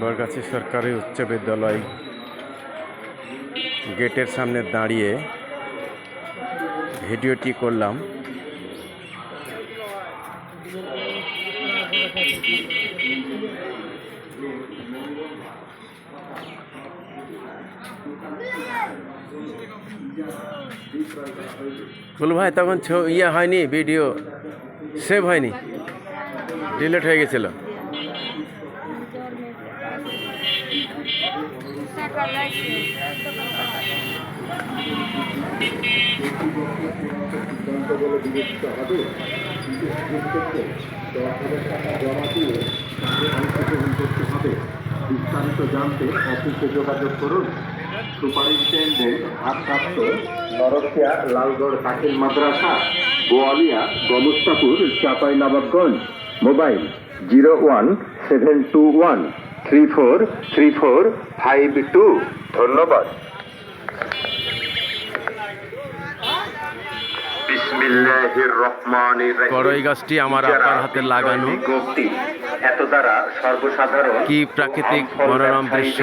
বরগাছি সরকারি উচ্চ বিদ্যালয় গেটের সামনে দাঁড়িয়ে ভিডিওটি করলাম। বল ভাই, তখন ইয়ে হয়নি, ভিডিও সেভ হয়নি, ডিলেট হয়ে গেছিল। বিস্তারিত জানতে অফিসে যোগাযোগ করুন সুপারিনটেন্ডেন্ট ভারপ্রাপ্ত নরসিয়া লালগড় দাখিল মাদ্রাসা, Goalia Gomastapur Chapainawabganj. Mobile zero one seven two one. Three four three four five two ধন্যবাদ। বড়ই গাছটি আমার আব্বার হাতে লাগানো এত দ্বারা সর্বসাধারণ কি প্রাকৃতিক মনোরম দৃশ্য।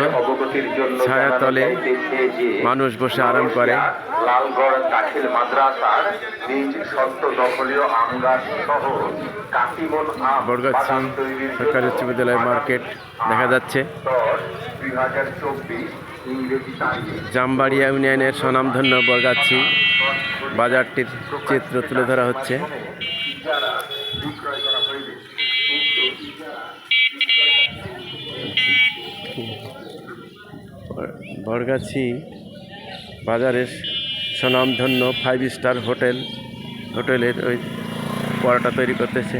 ছায়াতলে মানুষ বসে আরাম করে। লালগড় দাখিল মাদ্রাসার নিজ সত্য দখলীয় আমগাছ সহ কাটিমন আম বাগান তৈরির সরকারি জন্য উচ্চ বিদ্যালয় মার্কেট দেখা যাচ্ছে দুই হাজার চব্বিশ ইংরেজি তারিখে জামবাড়িয়া ইউনিয়নের স্বনামধন্য বরগাছি বাজারটির চিত্র তুলে ধরা হচ্ছে। বরগাছি বাজারের স্বনামধন্য ফাইভ স্টার হোটেল, হোটেলের ওই পরোটা তৈরি করতেছে।